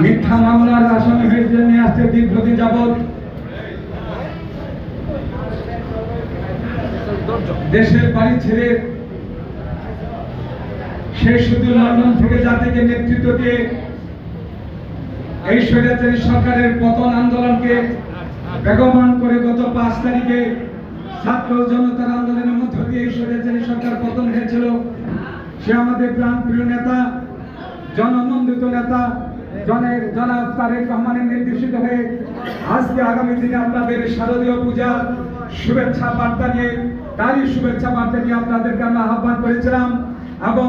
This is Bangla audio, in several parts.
মিথ্যা মামলার আসামি হয়েছে, নিয়ে আসতে দীর্ঘদিন যাবৎ। দেশের বাড়ি ছেড়ে সে শুধু লন্ডন থেকে জাতিকে নেতৃত্ব দিয়ে এই স্বৈরাচারী সরকারের পতন আন্দোলনকে বেগমান করে গত পাঁচ তারিখে ছাত্র জনতার আন্দোলনের মধ্য দিয়ে এই স্বৈরাচারী সরকার পতন হয়েছিল। সে আমাদের প্রাণপ্রিয় নেতা জননন্দিত নেতা জনের জনাব তারেক রহমানের নির্দেশিত হয়ে আজকে আগামী দিনে আপনাদের শারদীয় পূজা, শুভেচ্ছা বার্তা নিয়ে, তারই শুভেচ্ছা বার্তা নিয়ে আপনাদেরকে আমরা আহ্বান করেছিলাম এবং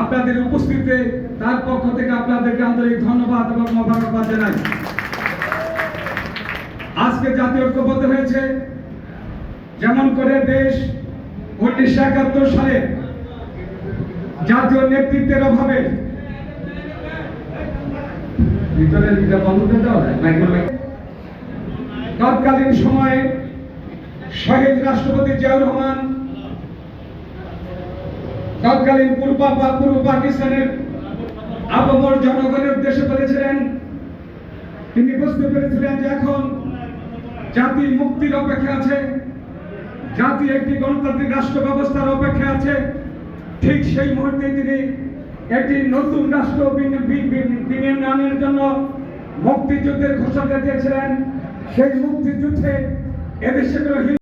আপনাদের উপস্থিতিতে তার পক্ষ থেকে আপনাদেরকে আন্তরিক ধন্যবাদ এবং মোবারকবাদ জানাই। আজকে জাতীয় ঐক্যবদ্ধ হয়েছে। যেমন করে দেশ উনিশশো একাত্তর সালে জাতীয় নেতৃত্বের অভাবে ভিতরে দিকে বন্ধ করে মাইক্রোওয়েভ তৎকালীন সময়ে শহীদ রাষ্ট্রপতি জিয়াউর রহমান, তৎকালীন পূর্ব বা পূর্ব পাকিস্তানের আবমর জনগণের উদ্দেশ্যে বলেছিলেন, তিনি বুঝতে পেরেছিলেন যে এখন জাতি মুক্তির অপেক্ষা আছে, জাতি একটি গণতান্ত্রিক রাষ্ট্র ব্যবস্থার অপেক্ষা আছে, ঠিক সেই মুহূর্তে তিনি একটি নতুন রাষ্ট্র বিনির্মাণের জন্য মুক্তিযুদ্ধের ঘোষণা দিয়েছিলেন। সেই মুক্তিযুদ্ধে এদেশে